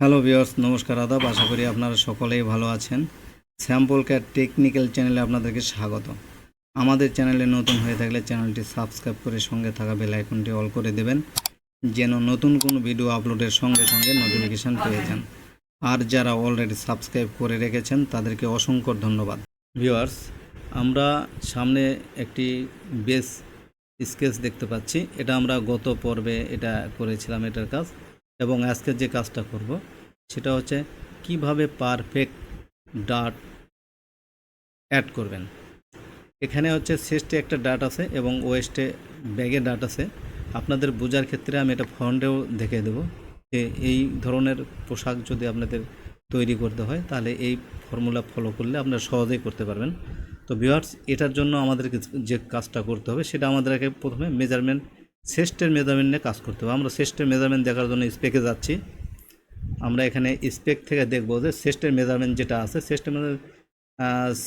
Hello viewers, নমস্কার আদাব। আশা করি আপনারা সকলেই ভালো আছেন। স্যাম্পল ক্যাট টেকনিক্যাল চ্যানেলে আপনাদেরকে স্বাগত। আমাদের চ্যানেলে নতুন হয়ে থাকলে চ্যানেলটি সাবস্ক্রাইব করে সঙ্গে থাকা বেল আইকনটি অল করে দেবেন, যেন নতুন কোনো ভিডিও আপলোডের সঙ্গে সঙ্গে নোটিফিকেশান পেয়ে যান। আর যারা অলরেডি সাবস্ক্রাইব করে রেখেছেন, তাদেরকে অসংখ্য ধন্যবাদ। ভিউয়ার্স, আমরা সামনে একটি বেস স্কেচ দেখতে পাচ্ছি। এটা আমরা গত পর্বে এটা করেছিলাম, এটার কাজ। এবং আজকে যে কাজটা করব, সেটা হচ্ছে কীভাবে পারফেক্ট ডাট অ্যাড করবেন। এখানে হচ্ছে শেষে একটা ডাট আছে এবং ওয়েস্টে ব্যাগে ডাট আছে। আপনাদের বোঝার ক্ষেত্রে আমি এটা ফ্রন্টেও দেখে দেবো যে এই ধরনের পোশাক যদি আপনাদের তৈরি করতে হয়, তাহলে এই ফর্মুলা ফলো করলে আপনারা সহজেই করতে পারবেন। তো ভিউয়ার্স এটার জন্য আমাদেরকে যে কাজটা করতে হবে, সেটা আমাদেরকে প্রথমে মেজারমেন্ট সেস্টের মেজারমেন্ট নিয়ে কাজ করতে হবে। আমরা শ্রেষ্ঠের মেজারমেন্ট দেখার জন্য স্পেকে যাচ্ছি। আমরা এখানে স্পেক থেকে দেখব যে শ্রেষ্ঠের মেজারমেন্ট যেটা আছে সেস্টের measurement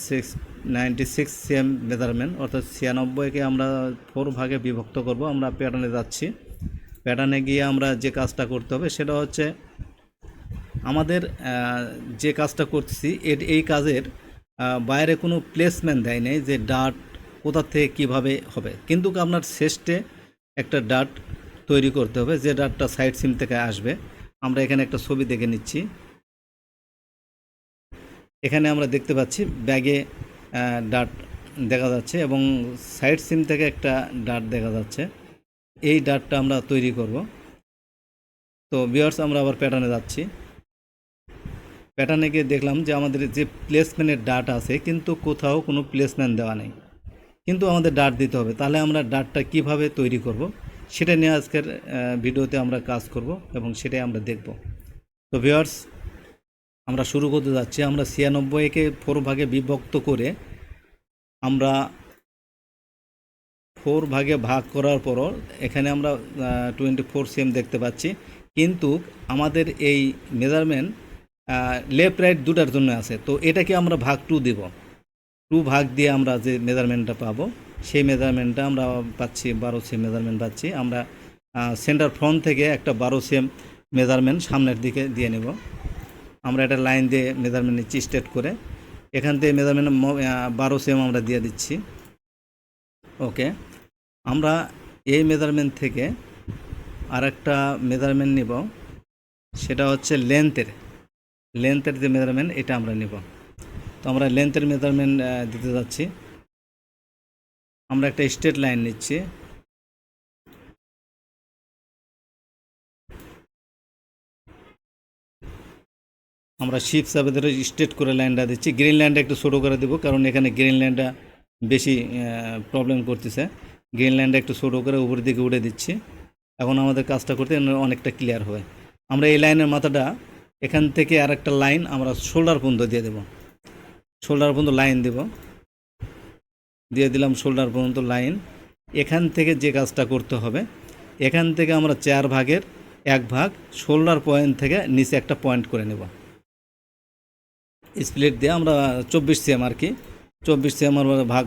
six ninety six CM measurement অর্থাৎ ছিয়ানব্বইকে আমরা ফোর ভাগে বিভক্ত করব। আমরা প্যাটার্নে যাচ্ছি। প্যাটার্নে গিয়ে আমরা যে কাজটা করতে হবে সেটা হচ্ছে আমাদের যে কাজটা করছি এর, এই কাজের বাইরে কোনো প্লেসমেন্ট দেয় নেই যে ডাট কোথা থেকে কীভাবে হবে। কিন্তু আপনার শেষে একটা ডাট তৈরি করতে হবে, যে ডাটটা সাইড সিম থেকে আসবে। আমরা এখানে একটা ছবি দেখে নিচ্ছি। এখানে আমরা দেখতে পাচ্ছি ব্যাগে ডাট দেখা যাচ্ছে এবং সাইড সিম থেকে একটা ডাট দেখা যাচ্ছে। এই ডাটটা আমরা তৈরি করব। তো বিয়ার্স আমরা আবার প্যাটার্নে যাচ্ছি। প্যাটার্নে গিয়ে দেখলাম যে আমাদের যে প্লেসমেন্টের ডাট আছে, কিন্তু কোথাও কোনো প্লেসমেন্ট দেওয়া নেই। কিন্তু আমাদের ডাট দিতে হবে। তাহলে আমরা ডাটটা কীভাবে তৈরি করব? সেটা নিয়ে আজকের ভিডিওতে আমরা কাজ করব এবং সেটাই আমরা দেখব। তো ভিউয়ার্স, আমরা শুরু করতে যাচ্ছি। আমরা ছিয়ানব্বইকে ফোর ভাগে বিভক্ত করে আমরা ফোর ভাগে ভাগ করার পরও এখানে আমরা টোয়েন্টি ফোর সেম দেখতে পাচ্ছি। কিন্তু আমাদের এই মেজারমেন্ট লেফট রাইট দুটার জন্য আছে। তো এটাকে আমরা ভাগ টু দিব। টু ভাগ দিয়ে আমরা যে মেজারমেন্টটা পাবো, সেই মেজারমেন্টটা আমরা পাচ্ছি, বারো সেম মেজারমেন্ট পাচ্ছি। আমরা সেন্টার ফ্রন্ট থেকে একটা বারো সেম মেজারমেন্ট সামনের দিকে দিয়ে নেব। আমরা একটা লাইন দিয়ে মেজারমেন্ট নিচ্ছি স্টেট করে। এখান থেকে মেজারমেন্ট বারো সেম আমরা দিয়ে দিচ্ছি। ওকে। আমরা এই মেজারমেন্ট থেকে আরেকটা মেজারমেন্ট নিব। সেটা হচ্ছে লেন্থের। লেন্থের যে মেজারমেন্ট, এটা আমরা নিব। তো আমরা লেন্থের মেজারমেন্ট দিতে যাচ্ছি। আমরা একটা স্ট্রেট লাইন নিচ্ছি। আমরা শিপ চাপে ধরে স্ট্রেট করে লাইনটা দিচ্ছি। গ্রিন লাইনটা একটু ছোটো করে দেবো, কারণ এখানে গ্রিন লাইনটা বেশি প্রবলেম করতেছে। গ্রিন লাইনটা একটু ছোটো করে উপরের দিকে উঠে দিচ্ছি। এখন আমাদের কাজটা করতে অনেকটা ক্লিয়ার হবে। আমরা এই লাইনের মাথাটা এখান থেকে আর একটা লাইন আমরা শোল্ডার পর্যন্ত দিয়ে দেব। শোল্ডার পর্যন্ত লাইন দেব। দিয়ে দিলাম শোল্ডার পর্যন্ত লাইন। এখান থেকে যে কাজটা করতে হবে, এখান থেকে আমরা চার ভাগের এক ভাগ শোল্ডার পয়েন্ট থেকে নিচে একটা পয়েন্ট করে নেব। স্প্লিট দিয়ে আমরা চব্বিশ সিএম আর কি, চব্বিশ সিএম আর ভাগ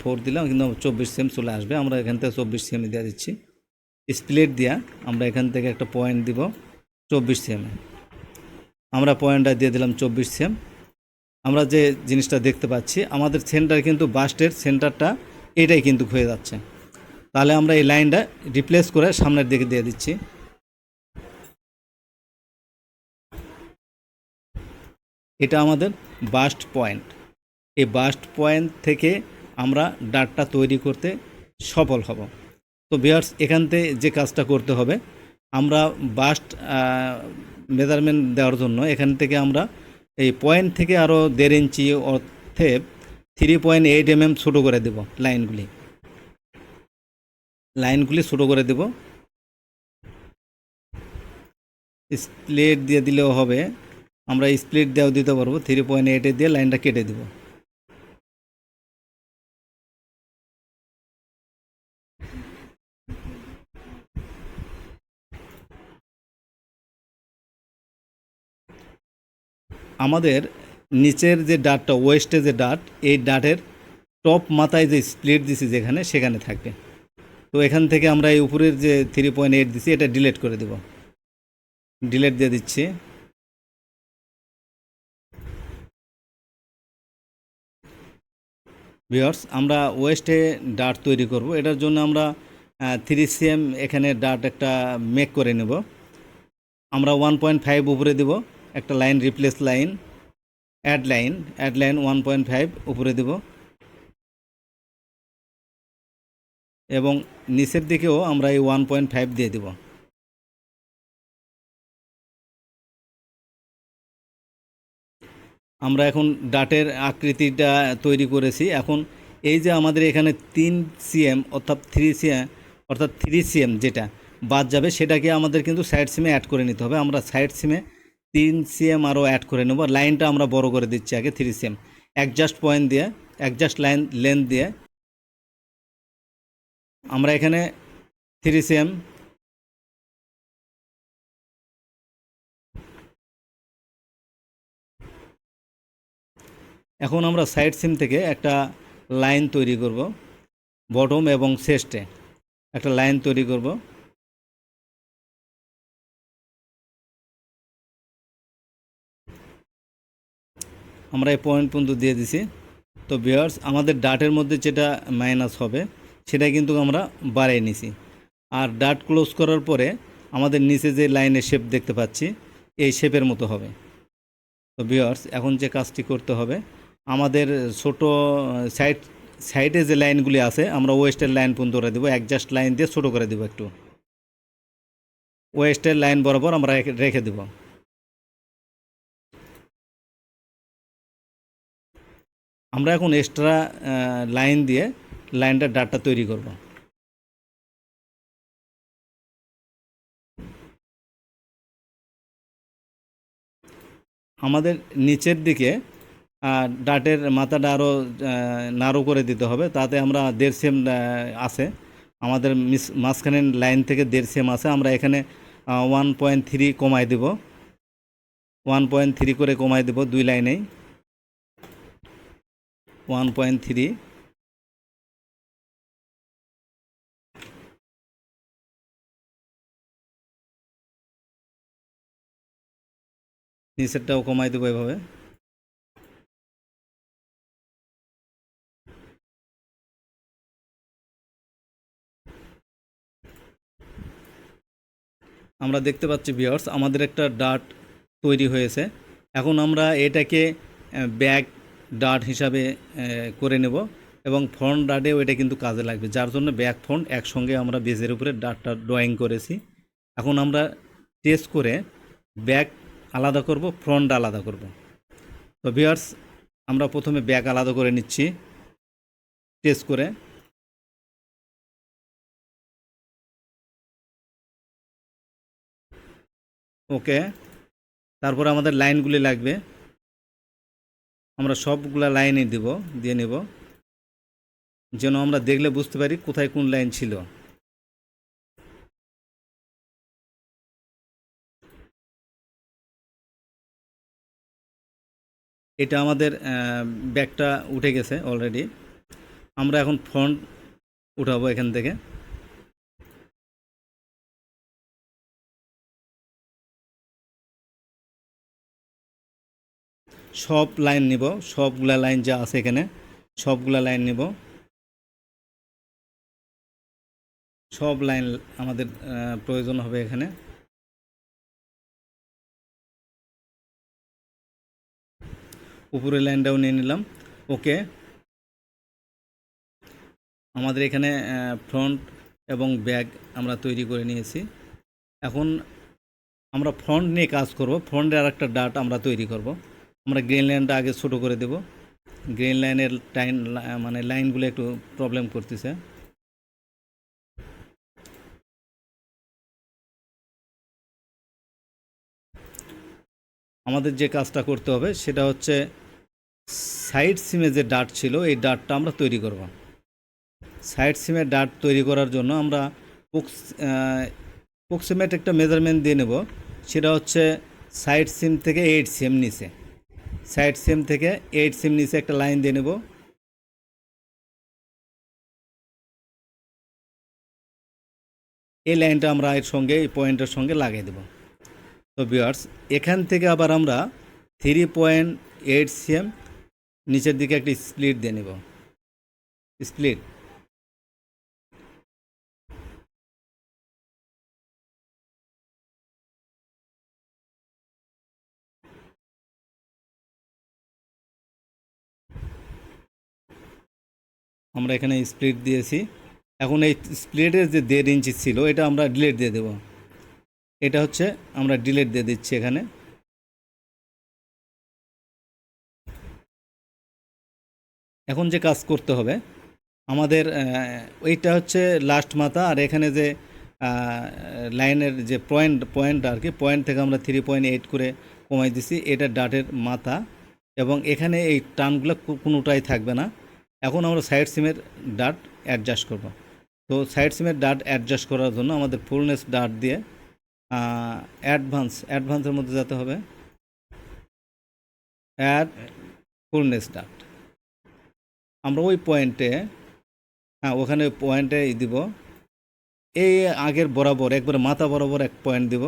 ফোর দিলাম, কিন্তু চব্বিশ সিএম চলে আসবে। আমরা এখান থেকে চব্বিশ সিএম দিয়ে দিচ্ছি। স্প্লিট দিয়া আমরা এখান থেকে একটা পয়েন্ট দিব চব্বিশ সিএমে আমরা পয়েন্টটা দিয়ে দিলাম চব্বিশ সিএম। আমরা যে জিনিসটা দেখতে পাচ্ছি, আমাদের সেন্টার কিন্তু বাস্টের সেন্টারটা এটাই কিন্তু হয়ে যাচ্ছে। তাহলে আমরা এই লাইনটা রিপ্লেস করে সামনের দিকে দিয়ে দিচ্ছি। এটা আমাদের বাস্ট পয়েন্ট এই বাস্ট পয়েন্ট থেকে আমরা ডাটটা তৈরি করতে সফল হব। তো বিয়ার্স এখান থেকে যে কাজটা করতে হবে, আমরা বাস্ট মেজারমেন্ট দেওয়ার জন্য এখান থেকে আমরা এই পয়েন্ট থেকে আরও দেড় ইঞ্চি অর্থে three point eight M M ছোটো করে দেব লাইনগুলি। লাইনগুলি ছোটো করে দেব। স্প্লিট দিয়ে দিলেও হবে। আমরা স্প্লিট দেওয়া দিতে পারব। থ্রি পয়েন্ট এইটে দিয়ে লাইনটা কেটে দেব। আমাদের নিচের যে ডাটটা ওয়েস্টে যে ডাট, এই ডাটের টপ মাথায় যে স্প্লিট দিছি যেখানে, সেখানে থাকবে। তো এখান থেকে আমরা এই উপরের যে থ্রি পয়েন্ট এইট দিছি, এটা ডিলেট করে দেব। ডিলেট দিয়ে দিচ্ছি। ভিওর্স আমরা ওয়েস্টে ডাট তৈরি করব। এটার জন্য আমরা থ্রি সিএম এখানে ডাট একটা মেক করে নেব। আমরা ওয়ান পয়েন্ট ফাইভ উপরে দেব। একটা line replace line add line add line one point five উপরে দেব। এবং নিচের দিকেও আমরা এই ওয়ান পয়েন্ট ফাইভ দিয়ে দেব। আমরা এখন ডাটের আকৃতিটা তৈরি করেছি। এখন এই যে আমাদের এখানে তিন সিএম অর্থাৎ থ্রি সিএম অর্থাৎ থ্রি সিএম যেটা বাদ যাবে, সেটাকে আমাদের কিন্তু সাইড সিমে অ্যাড করে নিতে হবে। আমরা সাইড সিমে তিন সিএম আরও অ্যাড করে নেব। লাইনটা আমরা বড় করে দিচ্ছি আগে থ্রি সিএম অ্যাডজাস্ট পয়েন্ট দিয়ে অ্যাডজাস্ট লাইন লেন্থ দিয়ে আমরা এখানে থ্রি সিএম এখন আমরা সাইড সিম থেকে একটা লাইন তৈরি করব বটম এবং শেস্টে একটা লাইন তৈরি করব। আমরা এই পয়েন্ট পর্যন্ত দিয়ে দিছি। তো বিয়ার্স আমাদের ডাটের মধ্যে যেটা মাইনাস হবে সেটা কিন্তু আমরা বাড়িয়ে নিছি। আর ডাট ক্লোজ করার পরে আমাদের নিচে যে লাইনের শেপ দেখতে পাচ্ছি, এই শেপের মতো হবে। তো বিয়ার্স এখন যে কাজটি করতে হবে, আমাদের ছোট সাইড সাইডে যে লাইনগুলি আছে, আমরা ওয়েস্টের লাইন পর্যন্ত করে দেবো। অ্যাডজাস্ট লাইন দিয়ে ছোটো করে দেবো একটু। ওয়েস্টের লাইন বরাবর আমরা রেখে- রেখে দেব। আমরা এখন এক্সট্রা লাইন দিয়ে লাইনটা ডাটা তৈরি করব। আমাদের নিচের দিকে ডাটের মাথাটা আরও নাড়ো করে দিতে হবে। তাতে আমরা দেড় সেম আছে। আমাদের মিস মাঝখানের লাইন থেকে দেড় সেম আছে। আমরা এখানে ওয়ান পয়েন্ট থ্রি কমাই দেব। ওয়ান পয়েন্ট থ্রি করে কমাই দেব দুই লাইনেই ওয়ান পয়েন্ট থ্রি নিচেরটাও কমাই দেবো এভাবে। আমরা দেখতে পাচ্ছি ভিওর্স আমাদের একটা ডাট তৈরি হয়েছে। এখন আমরা এটাকে ব্যাক ডাট হিসাবে করে নেব এবং ফ্রন্ট ডাটেও এটা কিন্তু কাজে লাগবে। যার জন্য ব্যাক ফ্রন্ট একসঙ্গে আমরা বেজের উপরে ডাটটা ড্রয়িং করেছি। এখন আমরা টেস্ট করে ব্যাক আলাদা করব, ফ্রন্ট আলাদা করব। তো ভিওর্স আমরা প্রথমে ব্যাক আলাদা করে নিচ্ছি টেস্ট করে। ওকে, তারপর আমাদের লাইনগুলি লাগবে। আমরা সবগুলা লাইনে দিব, দিয়ে নেব। যেন আমরা দেখলে বুঝতে পারি কোথায় কোন লাইন ছিল। এটা আমাদের ব্যাগটা উঠে গেছে অলরেডি আমরা এখন ফ্রন্ট উঠাবো এখান থেকে। সব লাইন নিব, সবগুলা লাইন যা আছে এখানে, সবগুলা লাইন নিব। সব লাইন আমাদের প্রয়োজন হবে এখানে। উপরের লাইনটাও নিয়ে নিলাম, ওকে। আমাদের এখানে ফ্রন্ট এবং ব্যাগ আমরা তৈরি করে নিয়েছি। এখন আমরা ফ্রন্ট নিয়ে কাজ করব ফ্রন্টের আর একটা ডাট আমরা তৈরি করব। আমরা গ্রিন লাইনটা আগে ছোটো করে দেব। গ্রিন লাইনের টাইন মানে লাইনগুলো একটু প্রবলেম করতেছে। আমাদের যে কাজটা করতে হবে সেটা হচ্ছে সাইড সিমে যে ডাট ছিল, এই ডাটটা আমরা তৈরি করব। সাইড সিমের ডাট তৈরি করার জন্য আমরা প্রক্সিমেট একটা মেজারমেন্ট দিয়ে নেব। সেটা হচ্ছে সাইড সিম থেকে এইট সিম নিচে। সাইড সিম থেকে এইট সিম নিচে একটা লাইন দিয়ে নেব। এই লাইনটা আমরা এর সঙ্গে, এই পয়েন্টের সঙ্গে লাগিয়ে দেব। তো বিয়ার্স এখান থেকে আবার আমরা থ্রি পয়েন্ট এইট সিএম নিচের দিকে একটি স্প্লিট দিয়ে নেব। স্প্লিট। আমরা এখানে স্প্লিট দিয়েছি। এখন এই স্প্লিটের যে দেড় ইঞ্চি ছিল, এটা আমরা ডিলেট দিয়ে দেব। এটা হচ্ছে আমরা ডিলেট দিয়ে দিচ্ছি এখানে। এখন যে কাজ করতে হবে, আমাদের ওইটা হচ্ছে লাস্ট মাথা, আর এখানে যে লাইনের যে পয়েন্ট পয়েন্ট আর কি পয়েন্ট থেকে আমরা থ্রি পয়েন্ট এইট করে কমাই দিছি, এটা ডাটের মাথা। এবং এখানে এই টানগুলো কোনোটাই থাকবে না। এখন আমরা সাইড সিমের ডাট অ্যাডজাস্ট করব। তো সাইড সিমের ডাট অ্যাডজাস্ট করার জন্য আমাদের ফুলনেস ডাট দিয়ে অ্যাডভান্স অ্যাডভান্সের মধ্যে যেতে হবে। অ্যাড ফুলনেস ডাট আমরা ওই পয়েন্টে হ্যাঁ ওখানে পয়েন্টে দিব। এই আগের বরাবর, একবারে মাথা বরাবর এক পয়েন্ট দিব।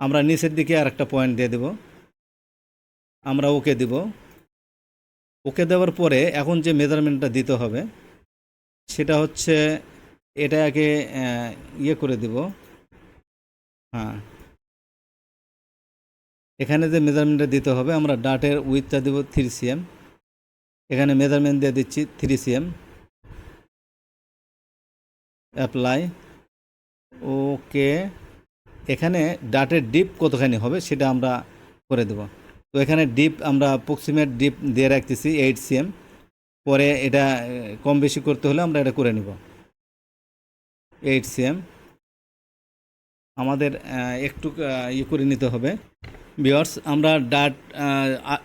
আমরা নিচের দিকে আর একটা পয়েন্ট দিয়ে দেব। আমরা ওকে দিব। ওকে দেওয়ার পরে এখন যে মেজারমেন্টটা দিতে হবে, সেটা হচ্ছে এটা আগে ইয়ে করে দিব। হ্যাঁ। এখানে যে মেজারমেন্টটা দিতে হবে, আমরা ডাটের উইথটা দেব থ্রি সিএম এখানে মেজারমেন্ট দিয়ে দিচ্ছি থ্রি সিএম অ্যাপ্লাই ওকে এখানে ডাটের ডিপ কতখানি হবে, সেটা আমরা করে দেব। তো এখানে ডিপ আমরা প্রক্সিমেট ডিপ দিয়ে রাখতেছি এইট সিএম পরে এটা কম বেশি করতে হলে আমরা এটা করে নিব। এইট সিএম আমাদের একটু ইয়ে করে নিতে হবে। বিয়ার্স আমরা ডাট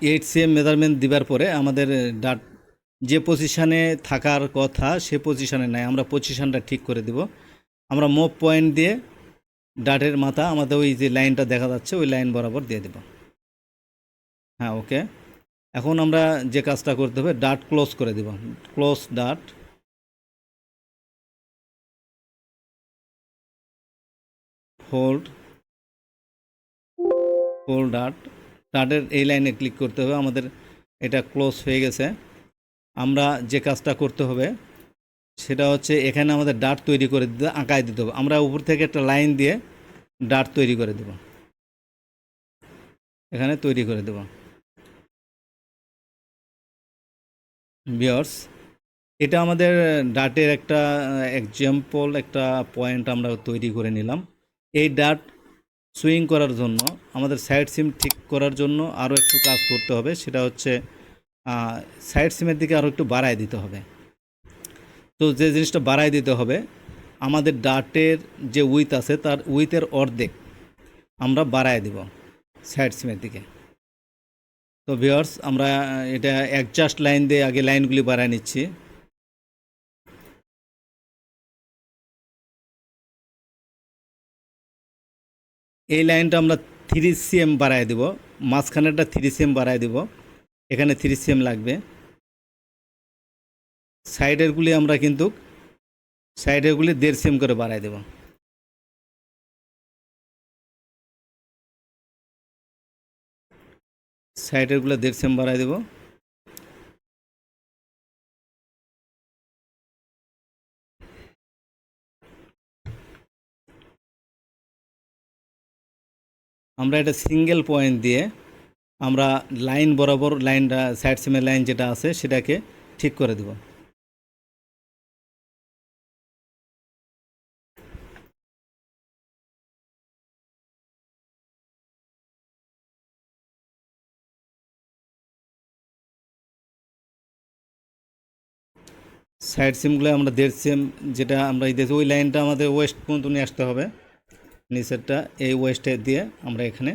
এইট সিএম মেজারমেন্ট দিবার পরে আমাদের ডাট, যে পজিশানে থাকার কথা সে পজিশানে নাই। আমরা পজিশানটা ঠিক করে দিব। আমরা মোপ পয়েন্ট দিয়ে ডাটের মাথা আমাদের ওই যে লাইনটা দেখা যাচ্ছে, ওই লাইন বরাবর দিয়ে দেব। হ্যাঁ ওকে। এখন আমরা যে কাজটা করতে হবে ডাট ক্লোজ করে দিব। ক্লোজ ডাট হোল্ড হোল্ড ডাট ডাটের এই লাইনে ক্লিক করতে হবে। আমাদের এটা ক্লোজ হয়ে গেছে। আমরা যে কাজটা করতে হবে, সেটা হচ্ছে এখানে আমাদের ডাট তৈরি করে দিতে, আঁকায় দিতে হবে। আমরা উপর থেকে একটা লাইন দিয়ে ডাট তৈরি করে দেব। এখানে তৈরি করে দেব। বিয়ার্স এটা আমাদের ডাটের একটা এক্সাম্পল একটা পয়েন্ট আমরা তৈরি করে নিলাম। এই ডাট সুইং করার জন্য, আমাদের সাইড সিম ঠিক করার জন্য আরও একটু কাজ করতে হবে। সেটা হচ্ছে সাইড সিমের দিকে আরও একটু বাড়ায় দিতে হবে। তো যে জিনিসটা বাড়ায় দিতে হবে, আমাদের ডাটের যে উইথ আছে, তার উইথের অর্ধেক আমরা বাড়ায় দিব সাইড সিমের দিকে। তো ভিওর্স আমরা এটা অ্যাডজাস্ট লাইন দিয়ে আগে লাইনগুলি বাড়ায় নিচ্ছি। এই লাইনটা আমরা থ্রি সিএম বাড়ায় দিব। মাঝখানেরটা থ্রি সিএম বাড়ায় দিব। এখানে থ্রি সিএম লাগবে। সাইডেরগুলি আমরা কিন্তু সাইডেরগুলি দেড় সিএম করে বাড়ায় দেব। সাইডেরগুলো দেড় সেম বাড়াই দেবো। আমরা এটা সিঙ্গেল পয়েন্ট দিয়ে আমরা লাইন বরাবর লাইনটা সাইড সিমের লাইন যেটা আছে, সেটাকে ঠিক করে দেব। সাইড সিমগুলো আমরা দেড় সিম, যেটা আমরা এই দিয়েছি ওই লাইনটা আমাদের ওয়েস্ট পর্যন্ত নিয়ে আসতে হবে। নিচেরটা এই ওয়েস্টে দিয়ে আমরা এখানে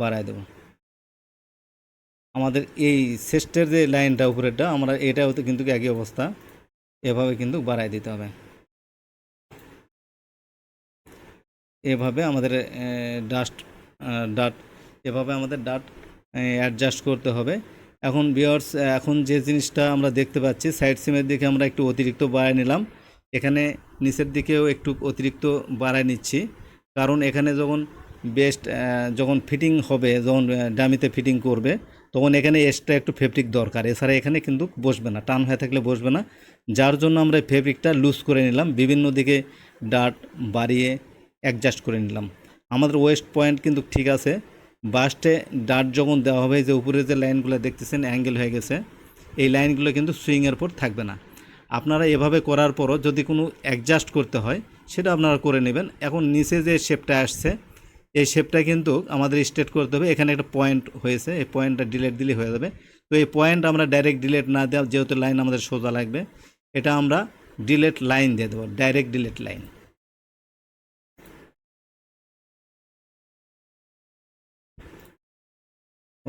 বাড়ায় দেব। আমাদের এই সেস্টের যে লাইনটা উপরেরটা, আমরা এটা হতে কিন্তু একই অবস্থা। এভাবে কিন্তু বাড়ায় দিতে হবে। এভাবে আমাদের ডাস্ট ডাট এভাবে আমাদের ডাট অ্যাডজাস্ট করতে হবে। এখন বিয়ার্স এখন যে জিনিসটা আমরা দেখতে পাচ্ছি সাইড সিমের দিকে আমরা একটু অতিরিক্ত বাড়ায় নিলাম। এখানে নিচের দিকেও একটু অতিরিক্ত বাড়ায় নিচ্ছি। কারণ এখানে যখন বেস্ট যখন ফিটিং হবে, যখন ডামিতে ফিটিং করবে, তখন এখানে এক্সট্রা একটু ফেব্রিক দরকার। এছাড়া এখানে কিন্তু বসবে না, টান হয়ে থাকলে বসবে না। যার জন্য আমরা ফেব্রিকটা লুজ করে নিলাম, বিভিন্ন দিকে ডাট বাড়িয়ে অ্যাডজাস্ট করে নিলাম। আমাদের ওয়েস্ট পয়েন্ট কিন্তু ঠিক আছে। বাস্টে ডাট যখন দেওয়া হবে, যে উপরে যে লাইনগুলো দেখতেছেন অ্যাঙ্গেল হয়ে গেছে, এই লাইনগুলো কিন্তু সুইংয়ের পর থাকবে না। আপনারা এভাবে করার পরও যদি কোনো অ্যাডজাস্ট করতে হয়, সেটা আপনারা করে নেবেন। এখন নিচে যে শেপটা আসছে, এই শেপটা কিন্তু আমাদের স্টেট করতে হবে। এখানে একটা পয়েন্ট হয়েছে, এই পয়েন্টটা ডিলেট দিলে হয়ে যাবে। তো এই পয়েন্ট আমরা ডাইরেক্ট ডিলেট না দেওয়া, যেহেতু লাইন আমাদের সোজা লাগবে, এটা আমরা ডিলেট লাইন দিয়ে দেবো ডাইরেক্ট ডিলেট লাইন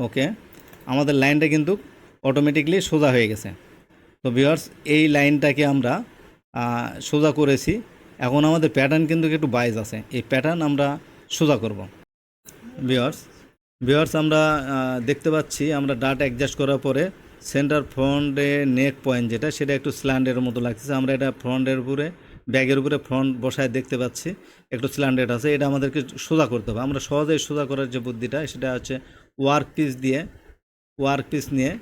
ওকে? আমাদের লাইনটা কিন্তু অটোমেটিকলি সোজা হয়ে গেছে। তো ভিওয়ার্স এই লাইনটাকে আমরা সোজা করেছি। এখন আমাদের প্যাটার্ন কিন্তু একটু বাইজ আছে। এই প্যাটার্ন আমরা সোজা করব। ভিওয়ার্স ভিওয়ার্স আমরা দেখতে পাচ্ছি, আমরা ডাট অ্যাডজাস্ট করার পরে সেন্টার ফ্রন্টে নেক পয়েন্ট যেটা, সেটা একটু স্ল্যান্ডের মতো লাগছে আমরা এটা ফ্রন্টের উপরে ব্যাগের উপরে ফ্রন্ট বসায় দেখতে পাচ্ছি। একটু স্ল্যান্ডেড আছে। এটা আমাদেরকে সোজা করতে হবে। আমরা সহজেই সোজা করার যে বুদ্ধিটা, সেটা হচ্ছে ওয়ার্ক পিস দিয়ে, ওয়ার্ক পিস নিয়ে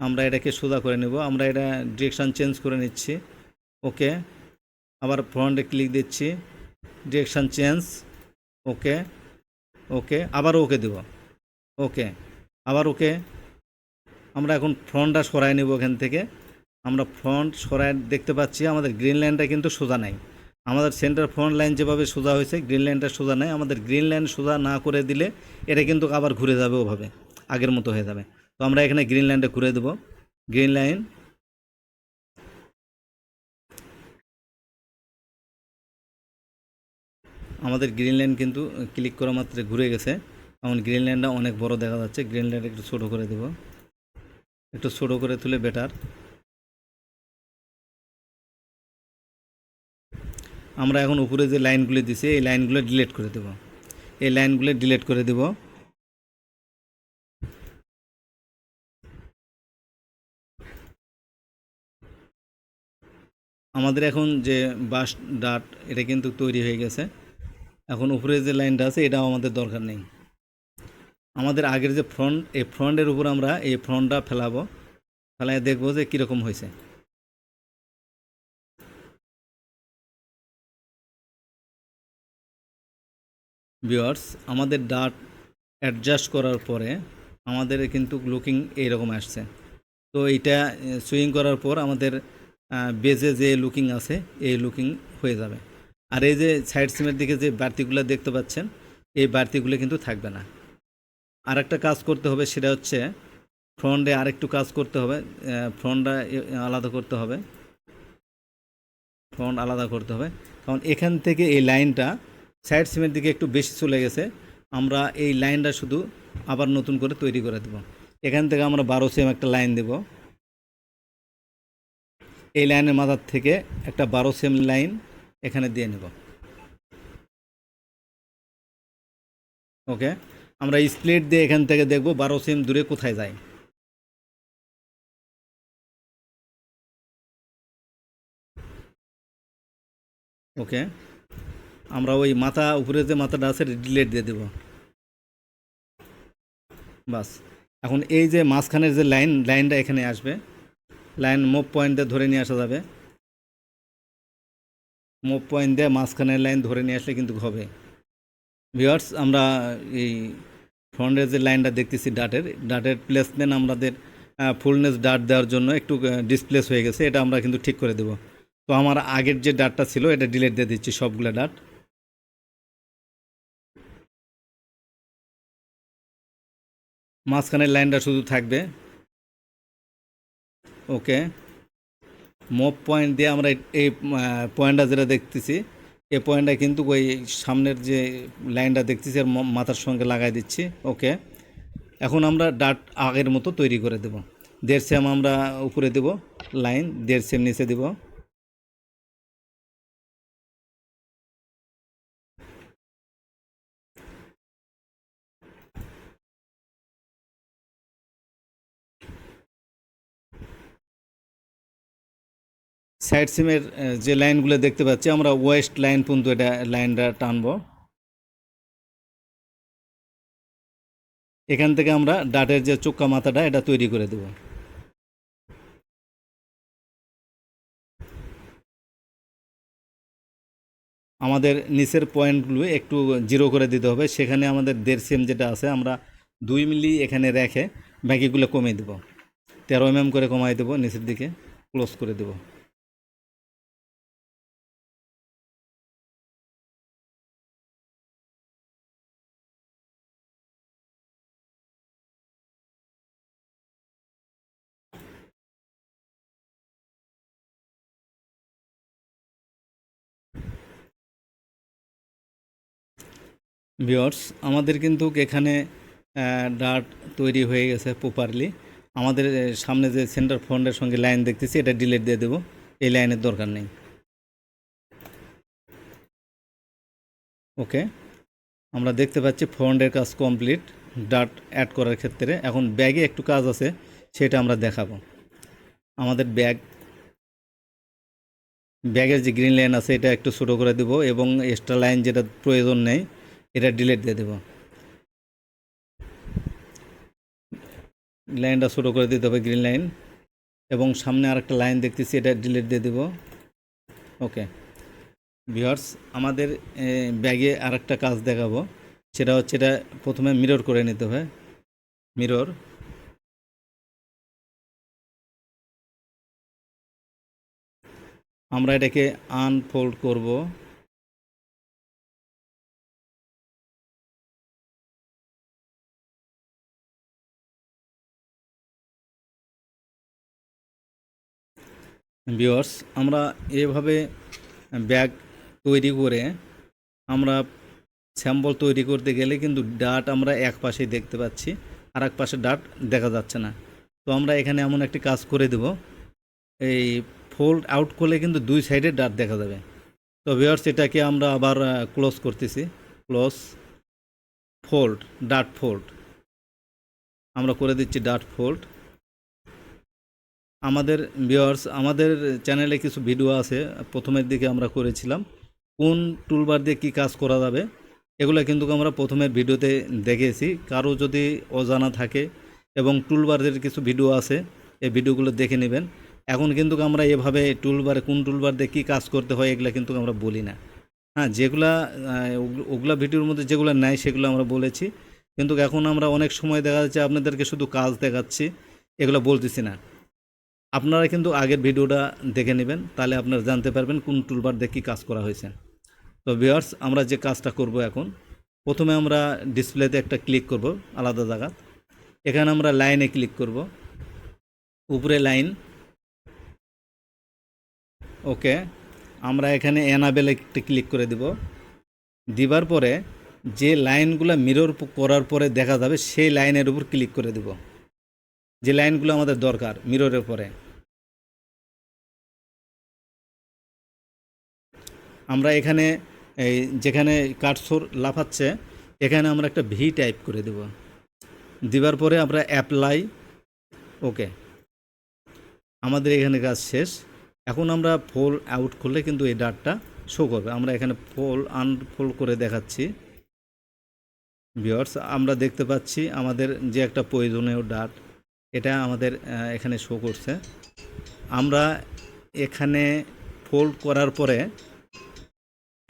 আমরা এটাকে সোজা করে নেব। আমরা এটা ডিরেকশান চেঞ্জ করে নিচ্ছি। ওকে, আবার ফ্রন্টে ক্লিক দিচ্ছি। ডিরেকশান চেঞ্জ ওকে ওকে, আবার ওকে দেব। ওকে, আবার ওকে। আমরা এখন ফ্রন্টটা সরাই নেব এখান থেকে। আমরা ফ্রন্ট সরাই দেখতে পাচ্ছি আমাদের গ্রিন লাইনটা কিন্তু সোজা নাই। আমাদের সেন্টার ফ্রন্ট লাইন যেভাবে সোজা হয়েছে, গ্রিন লাইনটা সোজা নাই। আমাদের গ্রিন লাইন সোজা না করে দিলে এটা কিন্তু আবার ঘুরে যাবে ওভাবে, আগের মতো হয়ে যাবে। তো আমরা এখানে গ্রিন লাইনটা ঘুরে দেবো। গ্রিন লাইন, আমাদের গ্রিন লাইন কিন্তু ক্লিক করা মাত্রে ঘুরে গেছে। এখন গ্রিন লাইনটা অনেক বড় দেখা যাচ্ছে। গ্রিন লাইন একটু ছোটো করে দেব। একটু ছোটো করে তুলে বেটার। আমরা এখন উপরে যে লাইনগুলো দিছি, এই লাইনগুলো ডিলিট করে দেব। এই লাইনগুলো ডিলিট করে দেব। আমাদের এখন যে বাস ডাট, এটা কিন্তু তৈরি হয়ে গেছে। এখন উপরে যে লাইনটা আছে, এটাও আমাদের দরকার নেই। আমাদের আগের যে ফ্রন্ট এই ফ্রন্টের উপর আমরা এই ফ্রন্টটা ফেলাবো। ফেলায় দেখব যে কীরকম হয়েছে। ভিওয়ার্স আমাদের ডাট অ্যাডজাস্ট করার পরে আমাদের কিন্তু লুকিং এইরকম আসছে। তো এইটা সুইং করার পর আমাদের বেজে যে লুকিং আছে, এই লুকিং হয়ে যাবে। আর এই যে সাইড সিমের দিকে যে বাড়তিগুলো দেখতে পাচ্ছেন, এই বাড়তিগুলো কিন্তু থাকবে না। আর একটা কাজ করতে হবে, সেটা হচ্ছে ফ্রন্টে আরেকটু কাজ করতে হবে ফ্রন্টটা আলাদা করতে হবে। ফ্রন্ট আলাদা করতে হবে। কারণ এখান থেকে এই লাইনটা সাইড সিমের দিকে একটু বেশি চলে গেছে, আমরা এই লাইনটা শুধু আবার নতুন করে তৈরি করে দেব। এখান থেকে আমরা বারো সিএম একটা লাইন দেব। এই লাইনের মাথার থেকে একটা বারো সিএম লাইন এখানে দিয়ে নেব। ওকে, আমরা স্প্লিট দিয়ে এখান থেকে দেখব বারো সিএম দূরে কোথায় যায়। ওকে আমরা ওই মাথা উপরে যে মাথাটা আছে ডিলেট দিয়ে দেব। বাস। এখন এই যে মাঝখানের যে লাইন, লাইনটা এখানে আসবে। লাইন মুভ পয়েন্টে ধরে নিয়ে আসা যাবে। মুভ পয়েন্ট দিয়ে মাঝখানের লাইন ধরে নিয়ে আসলে কিন্তু হবে। ভিওয়ার্স আমরা এই ফ্রন্টের যে লাইনটা দেখতেছি ডাটের ডাটের প্লেসমেন্ট আমাদের ফুলনেস ডাট দেওয়ার জন্য একটু ডিসপ্লেস হয়ে গেছে। এটা আমরা কিন্তু ঠিক করে দেব। তো আমার আগের যে ডাটটা ছিল, এটা ডিলেট দিয়ে দিচ্ছি সবগুলো ডাট মাঝখানের লাইনটা শুধু থাকবে। ওকে। মোপ পয়েন্ট দিয়ে আমরা এই পয়েন্টটা যেটা দেখতেছি এই পয়েন্টটা কিন্তু ওই সামনের যে লাইনটা দেখতেছি আর মাথার সঙ্গে লাগাই দিচ্ছি। ওকে। এখন আমরা ডাট আগের মতো তৈরি করে দেব। দেড় সেম আমরা উপরে দেব, লাইন দেড় সেম নিচে দেব। সাইড সিমের যে লাইনগুলো দেখতে পাচ্ছি, আমরা ওয়েস্ট লাইন পর্যন্ত এটা লাইনটা টানব। এখান থেকে আমরা ডাটের যে চোক্কা মাথাটা, এটা তৈরি করে দেব। আমাদের নিচের পয়েন্টগুলো একটু জিরো করে দিতে হবে। সেখানে আমাদের দেড় সিএম যেটা আছে, আমরা দুই মিলি এখানে রেখে বাকিগুলো কমিয়ে দেবো। তেরো এম করে কমাই দেবো, নিচের দিকে ক্লোজ করে দেবো। ভিওর্স আমাদের কিন্তু এখানে ডার্ট তৈরি হয়ে গেছে প্রপারলি। আমাদের সামনে যে সেন্টার ফ্রন্টের সঙ্গে লাইন দেখতেছি, এটা ডিলিট দিয়ে দেবো। এই লাইনের দরকার নেই। ওকে, আমরা দেখতে পাচ্ছি ফ্রন্টের কাজ কমপ্লিট, ডার্ট অ্যাড করার ক্ষেত্রে। এখন ব্যাগে একটু কাজ আছে, সেটা আমরা দেখাবো। আমাদের ব্যাগ, ব্যাগের যে গ্রিন লাইন আছে, এটা একটু ছোটো করে দেবো এবং এক্সট্রা লাইন যেটা প্রয়োজন নেই এটা ডিলিট দিয়ে দেবো। লাইনটা ছোটো করে দিতে হবে গ্রিন লাইন এবং সামনে আরেকটা লাইন দেখতেছি, এটা ডিলিট দিয়ে দেবো। ওকে ভিওর্স আমাদের ব্যাগে আরেকটা কাজ দেখাবো। সেটা হচ্ছে এটা প্রথমে মিরর করে নিতে হবে। মিরর আমরা এটাকে আনফোল্ড করব। ভিওর্স আমরা এভাবে ব্যাগ তৈরি করে আমরা স্যাম্পল তৈরি করতে গেলে কিন্তু ডাট আমরা এক পাশেই দেখতে পাচ্ছি আর এক পাশে ডাট দেখা যাচ্ছে না। তো আমরা এখানে এমন একটি কাজ করে দেব, এই ফোল্ড আউট করলে কিন্তু দুই সাইডে ডাট দেখা যাবে। তো ভিওর্স এটাকে আমরা আবার ক্লোজ করতেছি ক্লোজ ফোল্ড ডাট ফোল্ড আমরা করে দিচ্ছি ডাট ফোল্ড আমাদের ভিওয়ার্স আমাদের চ্যানেলে কিছু ভিডিও আছে, প্রথমের দিকে আমরা করেছিলাম। কোন টুলবার দিয়ে কী কাজ করা যাবে, এগুলো কিন্তু আমরা প্রথমের ভিডিওতে দেখেছি। কারও যদি অজানা থাকে এবং টুলবারের কিছু ভিডিও আছে, এই ভিডিওগুলো দেখে নেবেন। এখন কিন্তু আমরা এভাবে টুলবারে কোন টুলবার দিয়ে কী কাজ করতে হয়, এগুলো কিন্তু আমরা বলি না। হ্যাঁ যেগুলা ওগুলো- ভিডিওর মধ্যে যেগুলো নাই, সেগুলো আমরা বলেছি। কিন্তু এখন আমরা অনেক সময় দেখা যাচ্ছে, আপনাদেরকে শুধু কাজ দেখাচ্ছি, এগুলো বলতেছি না। আপনারা কিন্তু আগের ভিডিওটা দেখে নেবেন, তাহলে আপনারা জানতে পারবেন কোন টুলবার দিয়ে কী কাজ করা হয়েছে। তো ভিওয়ার্স আমরা যে কাজটা করব এখন, প্রথমে আমরা ডিসপ্লেতে একটা ক্লিক করব, আলাদা জায়গা। এখানে আমরা লাইনে ক্লিক করব। উপরে লাইন ওকে আমরা এখানে এনাবেলে একটা ক্লিক করে দিব। দিবার পরে যে লাইনগুলো মিরর করার পরে দেখা যাবে, সেই লাইনের উপর ক্লিক করে দিব। যে লাইনগুলো আমাদের দরকার মিররের পরে আমরা এখানে, এই যেখানে কাঠসোর লাফাচ্ছে, এখানে আমরা একটা ভি টাইপ করে দেব। দিবার পরে আমরা অ্যাপ্লাই ওকে আমাদের এখানে কাজ শেষ। এখন আমরা ফোল আউট করলে কিন্তু এই ডাটটা শো করবে। আমরা এখানে ফোল আনফোল করে দেখাচ্ছি। ভিওর্স আমরা দেখতে পাচ্ছি আমাদের যে একটা প্রয়োজনীয় ডাট এটা আমাদের এখানে শো করছে। আমরা এখানে ফোল্ড করার পরে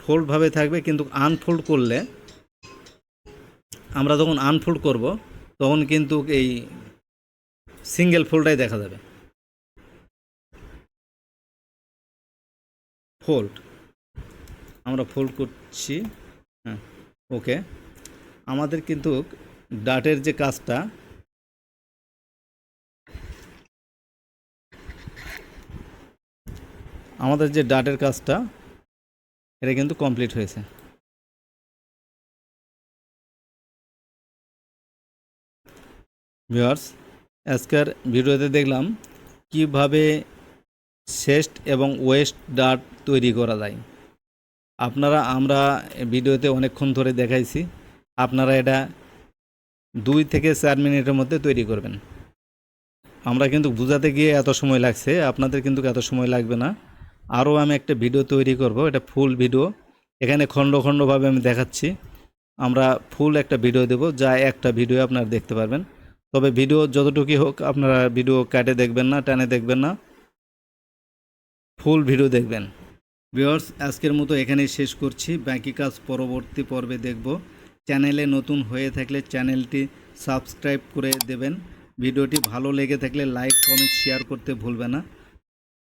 ফোল্ডভাবে থাকবে, কিন্তু আনফোল্ড করলে আমরা যখন আনফোল্ড করব, তখন কিন্তু এই সিঙ্গেল ফোল্ডাই দেখা যাবে। ফোল্ড আমরা ফোল্ড করছি হ্যাঁ ওকে আমাদের কিন্তু ডাটের যে কাজটা আমাদের যে ডাটের কাজটা, এটা কিন্তু কমপ্লিট হয়েছে। ভিউয়ার্স, আজকের ভিডিওতে দেখলাম কীভাবে শেস্ট এবং ওয়েস্ট ডাট তৈরি করা যায়। আপনারা, আমরা ভিডিওতে অনেকক্ষণ ধরে দেখাইছি, আপনারা এটা দুই থেকে চার মিনিটের মধ্যে তৈরি করবেন। আমরা কিন্তু বোঝাতে গিয়ে এত সময় লাগছে, আপনাদের কিন্তু এত সময় লাগবে না। আরও আমি একটা ভিডিও তৈরি করব, এটা ফুল ভিডিও এখানে খণ্ড খণ্ডভাবে আমি দেখাচ্ছি। আমরা ফুল একটা ভিডিও দেব, যা একটা ভিডিও আপনারা দেখতে পারবেন। তবে ভিডিও যতটুকুই হোক, আপনারা ভিডিও কাটে দেখবেন না, টানে দেখবেন না। ফুল ভিডিও দেখবেন। ভিউয়ার্স আজকের মতো এখানেই শেষ করছি। বাকি কাজ পরবর্তী পর্বে দেখব। চ্যানেলে নতুন হয়ে থাকলে চ্যানেলটি সাবস্ক্রাইব করে দেবেন। ভিডিওটি ভালো লেগে থাকলে লাইক কমেন্ট শেয়ার করতে ভুলবে না।